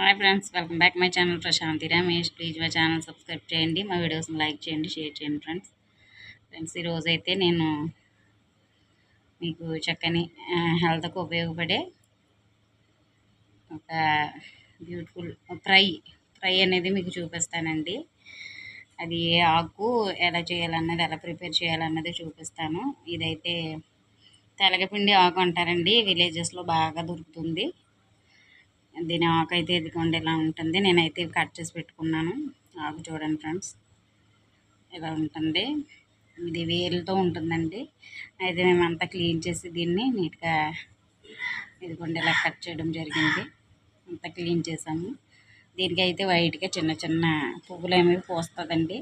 Hi friends welcome back my channel Prashanthi Ramesh. Please మా channel subscribe చేయండి మా వీడియోస్ని లైక్ చేయండి షేర్ చేయండి ఫ్రెండ్స్. ఫ్రెండ్స్ ఈరోజు అయితే నేను మీకు చక్కని హెల్త్కు ఉపయోగపడే ఒక బ్యూటిఫుల్ ఫ్రై ఫ్రై అనేది మీకు చూపిస్తానండి. అది ఏ ఆకు ఎలా చేయాలన్నది ఎలా ప్రిపేర్ చేయాలన్నది చూపిస్తాను. ఇదైతే తెలగపిండి ఆకు అంటారండి విలేజెస్లో బాగా దొరుకుతుంది. దీని ఆకు అయితే ఇదిగోండి ఇలా ఉంటుంది. నేనైతే కట్ చేసి పెట్టుకున్నాను. ఆకు చూడండి ఫ్రెండ్స్. ఇలా ఉంటుంది. ఇది వేలుతో ఉంటుందండి. అయితే మేమంతా క్లీన్ చేసి దీన్ని నీట్గా ఇదిగోండి ఇలా కట్ చేయడం జరిగింది. అంతా క్లీన్ చేసాము. దీనికి అయితే వైట్గా చిన్న చిన్న పువ్వులు అనేవి పోస్తుందండి.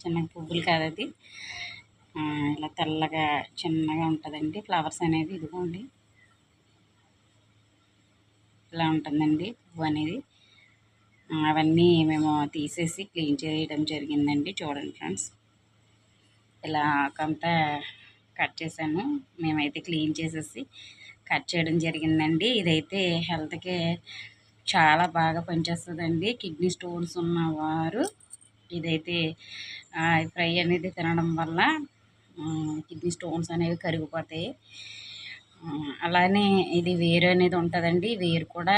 చిన్న పువ్వులు కాదు అది. ఇలా తెల్లగా చిన్నగా ఉంటుందండి. ఫ్లవర్స్ అనేవి ఇదిగోండి. ఇలా ఉంటుందండి పువ్వు అనేది? అవన్నీ మేము తీసేసి క్లీన్ చేయడం జరిగిందండి. చూడండి ఫ్రెండ్స్. ఇలా ఆకంతా కట్ చేశాను. మేమైతే క్లీన్ చేసేసి కట్ చేయడం జరిగిందండి. ఇదైతే హెల్త్కి చాలా బాగా పనిచేస్తుందండి. కిడ్నీ స్టోన్స్ ఉన్నవారు ఇదైతే ఫ్రై అనేది తినడం వల్ల కిడ్నీ స్టోన్స్ అనేవి కరిగిపోతాయి. అలానే ఇది వేరు అనేది ఉంటుందండి. వేరు కూడా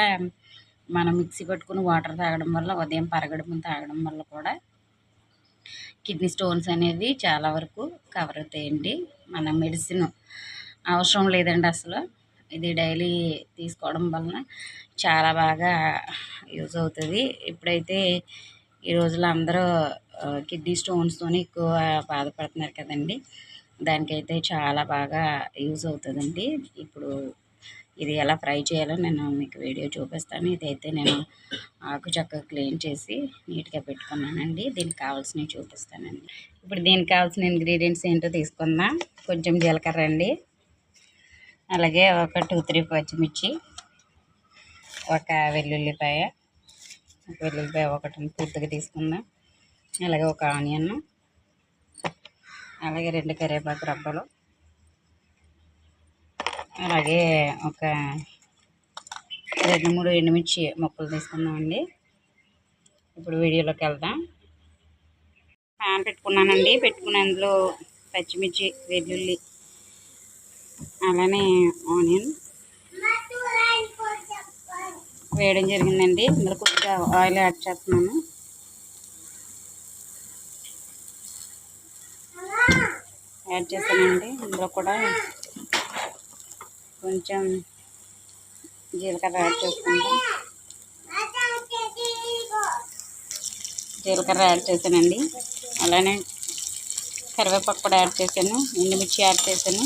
మనం మిక్సీ పట్టుకుని వాటర్ తాగడం వల్ల ఉదయం పరగడం తాగడం వల్ల కూడా కిడ్నీ స్టోన్స్ అనేవి చాలా వరకు కవర్ అవుతాయండి. మన మెడిసిన్ అవసరం లేదండి అసలు. ఇది డైలీ తీసుకోవడం వలన చాలా బాగా యూజ్ అవుతుంది. ఇప్పుడైతే ఈ రోజుల్లో అందరూ కిడ్నీ స్టోన్స్తోనే ఎక్కువ బాధపడుతున్నారు కదండి. దానికైతే చాలా బాగా యూజ్ అవుతుందండి. ఇప్పుడు ఇది ఎలా ఫ్రై చేయాలో నేను మీకు వీడియో చూపిస్తాను. ఇదైతే నేను ఆకు చక్కగా క్లీన్ చేసి నీట్గా పెట్టుకున్నానండి. దీనికి కావాల్సినవి చూపిస్తానండి. ఇప్పుడు దీనికి కావాల్సిన ఇంగ్రీడియంట్స్ ఏంటో తీసుకుందాం. కొంచెం జీలకర్ర అండి. అలాగే ఒక టూ త్రీ పచ్చిమిర్చి ఒక వెల్లుల్లిపాయ ఒక వెల్లుల్లిపాయ ఒకటి పూర్తిగా తీసుకుందాం. అలాగే ఒక ఆనియన్ అలాగే రెండు కరివేపాకు రబ్బలు అలాగే ఒక రెండు మూడు ఎండుమిర్చి మొక్కలు తీసుకుందామండి. ఇప్పుడు వీడియోలోకి వెళ్దాం. ప్యాన్ పెట్టుకున్నానండి. పెట్టుకున్న అందులో పచ్చిమిర్చి వెల్లుల్లి అలానే ఆనియన్ వేయడం జరిగిందండి. ఇందులో కొద్దిగా ఆయిల్ యాడ్ చేస్తున్నాను. యాడ్ చేశానండి ఇందులో కూడా కొంచెం జీలకర్ర యాడ్ చేసుకుంటాం. జీలకర్ర యాడ్ చేశానండి. అలానే కరివేపాకు కూడా యాడ్ చేశాను. ఎండుమిర్చి యాడ్ చేశాను.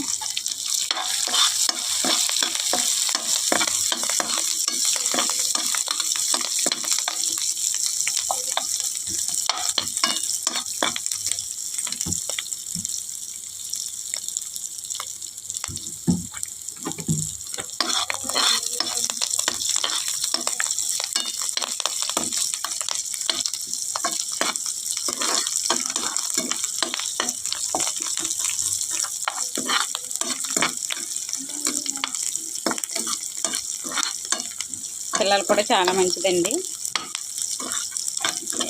పిల్లలు కూడా చాలా మంచిదండి.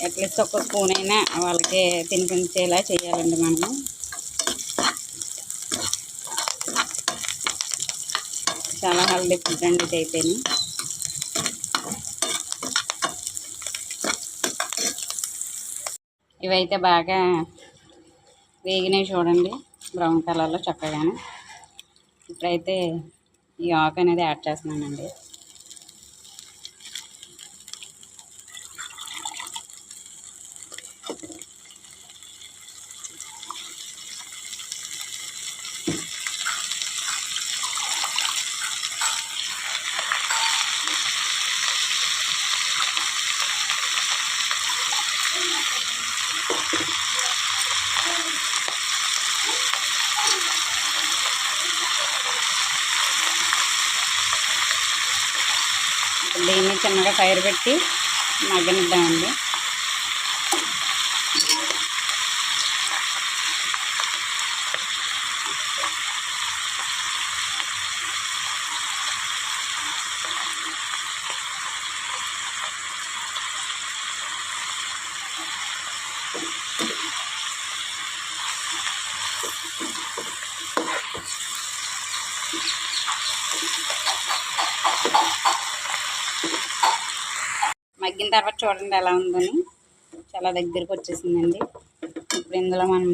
అట్లీస్ట్ ఒక స్పూన్ అయినా వాళ్ళకి తినిపించేలా చేయాలండి మనము. చాలా హెల్దీ ఫుడ్ అండి ఇది ఇవైతే బాగా వేగినాయి చూడండి. బ్రౌన్ కలర్లో చక్కగాను. ఇప్పుడైతే ఈ ఆకు అనేది యాడ్ చేస్తున్నానండి. దీన్ని చిన్నగా ఫైర్ పెట్టి మగ్గనిద్దామండి Thank you. మగ్గిన తర్వాత చూడండి ఎలా ఉందని. చాలా దగ్గరికి వచ్చేసిందండి. ఇప్పుడు ఇందులో మనం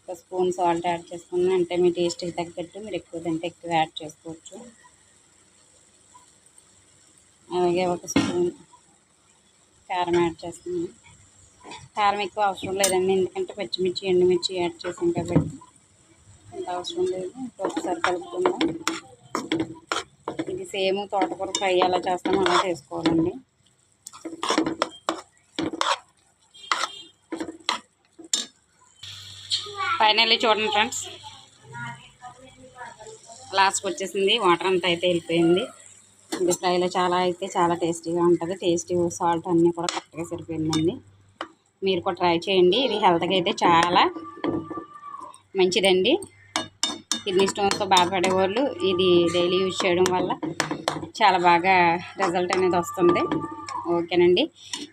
ఒక స్పూన్ సాల్ట్ యాడ్ చేసుకున్నాం అంటే మీ టేస్ట్కి తగ్గట్టు మీరు ఎక్కువ తింటే ఎక్కువ యాడ్ చేసుకోవచ్చు. అలాగే ఒక స్పూన్ కారం యాడ్ చేస్తున్నాం కారం ఎక్కువ అవసరం లేదండి ఎందుకంటే పచ్చిమిర్చి ఎండుమిర్చి యాడ్ చేసాం కాబట్టి అంత అవసరం లేదు. ఒకసారి కలుపుకుందాం. ఇది సేమ్ తోటకూర ఫ్రై ఎలా చేస్తామో అలా చేసుకోవాలండి. ఫైనల్లీ చూడండి ఫ్రెండ్స్. లాస్ట్కి వచ్చేసింది. వాటర్ అంతా అయితే వెళ్ళిపోయింది. ఇది ఫ్రైలో చాలా అయితే చాలా టేస్టీగా ఉంటుంది. టేస్టీ సాల్ట్ అన్నీ కూడా కరెక్ట్గా సరిపోయిందండి. మీరు కూడా ట్రై చేయండి. ఇది హెల్త్కి అయితే చాలా మంచిదండి. కిడ్నీ స్టోన్స్తో బాధపడేవాళ్ళు ఇది డైలీ యూజ్ చేయడం వల్ల చాలా బాగా రిజల్ట్ అనేది వస్తుంది. ఓకేనండి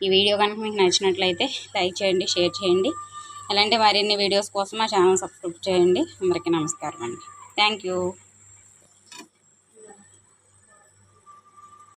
ఈ వీడియో కనుక మీకు నచ్చినట్లయితే లైక్ చేయండి షేర్ చేయండి. అలాంటి మరిన్ని వీడియోస్ కోసం మా ఛానల్ సబ్స్క్రైబ్ చేయండి. అందరికీ నమస్కారం అండి. Thank you